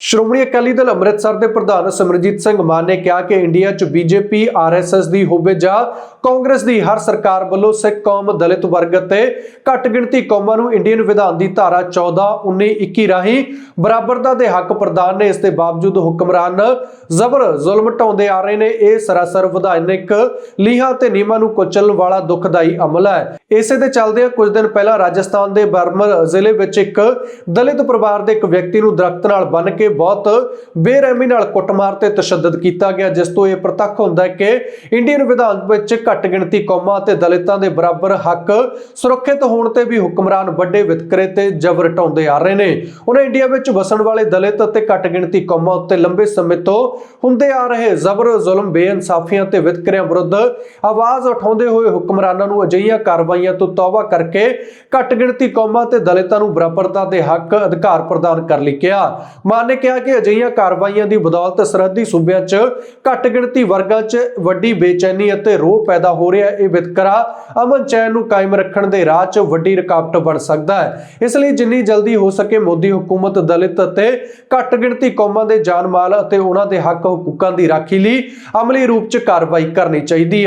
ਸ਼੍ਰੋਮਣੀ ਅਕਾਲੀ ਦਲ ਅੰਮ੍ਰਿਤਸਰ ਦੇ ਪ੍ਰਧਾਨ ਸਿਮਰਜੀਤ ਸਿੰਘ ਮਾਨ ਨੇ ਕਿਹਾ ਕਿ ਇੰਡੀਆ 'ਚ ਬੀਜੇਪੀ, ਆਰਐਸਐਸ ਦੀ ਹੋਵੇ ਜਾਂ ਕਾਂਗਰਸ ਦੀ, ਹਰ ਸਰਕਾਰ ਵੱਲੋਂ ਸਿੱਖ ਕੌਮ, ਦਲਿਤ ਵਰਗ ਅਤੇ ਘੱਟ ਗਿਣਤੀ ਕੌਮਾਂ ਨੂੰ ਇੰਡੀਅਨ ਵਿਧਾਨ ਦੀ ਧਾਰਾ 14 19 21 ਰਾਹੀਂ ਬਰਾਬਰਤਾ ਦੇ ਹੱਕ ਪ੍ਰਦਾਨ ਨੇ, ਇਸ ਦੇ ਬਾਵਜੂਦ ਹੁਕਮਰਾਨ ਜ਼ਬਰ ਜ਼ੁਲਮ ਢਾਉਂਦੇ ਆ ਰਹੇ ਨੇ। ਇਹ ਸਰਾਸਰ ਵਿਧਾਨਿਕ ਲੀਹਾਂ ਤੇ ਨਿਯਮਾਂ ਨੂੰ ਕੁਚਲਣ ਵਾਲਾ ਦੁਖਦਾਈ ਅਮਲ ਹੈ। ਇਸੇ ਦੇ ਚੱਲਦਿਆਂ ਕੁਝ ਦਿਨ ਪਹਿਲਾਂ ਰਾਜਸਥਾਨ ਦੇ ਬਰਮਰ ਜ਼ਿਲ੍ਹੇ ਵਿੱਚ ਇੱਕ ਦਲਿਤ ਪਰਿਵਾਰ ਦੇ ਇੱਕ ਵਿਅਕਤੀ ਨੂੰ ਦਰਖਤ ਨਾਲ ਬੰਨ੍ਹ ਕੇ ਬਹੁਤ ਬੇਰਹਿਮੀ ਨਾਲ ਕੁੱਟਮਾਰ ਤੇ ਤਸ਼ੱਦਦ ਕੀਤਾ ਗਿਆ, ਜਿਸ ਤੋਂ ਇਹ ਪ੍ਰਤੱਖ ਹੁੰਦਾ ਹੈ ਕਿ ਇੰਡੀਅਨ ਵਿਧਾਨ ਵਿੱਚ ਘੱਟ ਗਿਣਤੀ ਕੌਮਾਂ ਅਤੇ ਦਲਿਤਾਂ ਦੇ ਬਰਾਬਰ ਹੱਕ ਸੁਰੱਖਿਅਤ ਹੋਣ ਤੇ ਵੀ ਹੁਕਮਰਾਨ ਵੱਡੇ ਵਿਤਕਰੇ ਤੇ ਜ਼ਬਰ ਢਾਉਂਦੇ ਆ ਰਹੇ ਨੇ। ਉਹਨਾਂ ਇੰਡੀਆ ਵਿੱਚ ਵਸਣ ਵਾਲੇ ਦਲਿਤ ਅਤੇ ਘੱਟ ਗਿਣਤੀ ਕੌਮਾਂ ਉੱਤੇ ਲੰਬੇ ਸਮੇਂ ਤੋਂ ਹੁੰਦੇ ਆ ਰਹੇ ਜ਼ਬਰ, ਜ਼ੁਲਮ, ਬੇਇਨਸਾਫੀਆਂ ਤੇ ਵਿਤਕਰਿਆਂ ਵਿਰੁੱਧ ਆਵਾਜ਼ ਉਠਾਉਂਦੇ ਹੋਏ ਹੁਕਮਰਾਨਾਂ ਨੂੰ ਅਜਿਹੀਆਂ ਕਾਰਵਾਈਆਂ ਤੋਂ ਤੌਬਾ ਕਰਕੇ ਘੱਟ ਗਿਣਤੀ ਕੌਮਾਂ ਤੇ ਦਲਿਤਾਂ ਨੂੰ ਬਰਾਬਰਤਾ ਦੇ ਹੱਕ ਅਧਿਕਾਰ ਪ੍ਰਦਾਨ ਕਰ ਲਈ ਕਿਹਾ। ਮਾਨ ਨੇ ਕਿਹਾ ਕਿ ਅਜਿਹੀਆਂ ਕਾਰਵਾਈਆਂ ਦੀ ਬਦੌਲਤ ਸਰਹੱਦੀ ਸੂਬਿਆਂ 'ਚ ਘੱਟ ਗਿਣਤੀ ਵਰਗਾਂ 'ਚ ਵੱਡੀ ਬੇਚੈਨੀ ਅਤੇ ਰੋਹ ਪੈਦਾ ਹੋ ਰਿਹਾ ਇਹ ਵਿਤਕਰਾ ਅਮਨ ਚੈਨ ਨੂੰ ਕਾਇਮ ਰੱਖਣ ਦੇ ਰਾਹ 'ਚ ਵੱਡੀ ਰੁਕਾਵਟ ਬਣ ਸਕਦਾ ਹੈ। ਇਸ ਲਈ ਜਿੰਨੀ ਜਲਦੀ ਹੋ ਸਕੇ ਮੋਦੀ ਹਕੂਮਤ, ਦਲਿਤ ਅਤੇ ਘੱਟ ਗਿਣਤੀ ਕੌਮਾਂ ਦੇ ਜਾਨ ਮਾਲ ਅਤੇ ਉਹਨਾਂ ਦੇ ਹੱਕ ਹਕੂਕਾਂ ਦੀ ਰਾਖੀ ਲਈ ਅਮਲੀ ਰੂਪ 'ਚ ਕਾਰਵਾਈ ਕਰਨੀ ਚਾਹੀਦੀ ਹੈ।